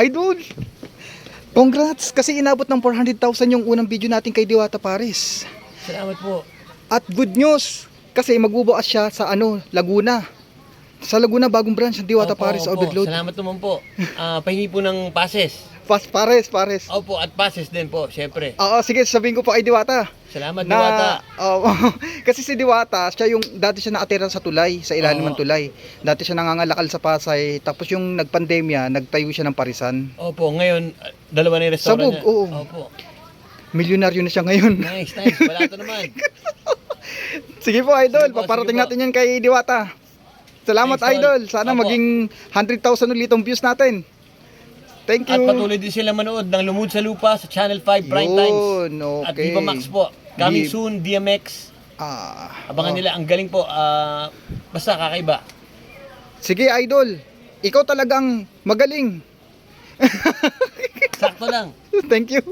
Idol! Congrats! Kasi inabot ng 400,000 yung unang video natin kay Diwata Paris. Salamat po. At good news! Kasi magbubukas siya sa ano, Laguna. Sa Laguna, bagong branch ng Diwata Opo, Paris opo. Overload. Salamat naman po. Ah, pahingi po ng passes. Pas, pares, pares. Opo, at passes din po, syempre. Oo, sige, sabihin ko pa kay Diwata. Salamat, na, Diwata. Oo. kasi si Diwata, siya yung, dati siya nakatira sa tulay, sa ilalim Oo. ng tulay. Dati siya nangangalakal sa Pasay, tapos yung nagpandemya, nagtayo siya ng parisan. Opo, ngayon, dalawa na yung restaurant Sabog, niya. oo. Opo. Milyonaryo na siya ngayon. Nice, nice. Wala to naman. sige po, idol. Sige po, Paparating sige po. natin yan kay Diwata. Salamat, Thanks, idol. Sana Opo. maging 100,000 ulit ang views natin. Thank you. At patuloy din sila manood ng Lumod sa Lupa sa Channel 5 Prime Times. Yun, At okay. Viva Max po. Coming Di- soon, DMX. Ah, Abangan oh. nila. Ang galing po. Ah, basta kakaiba. Sige, idol. Ikaw talagang magaling. Sakto lang. Thank you.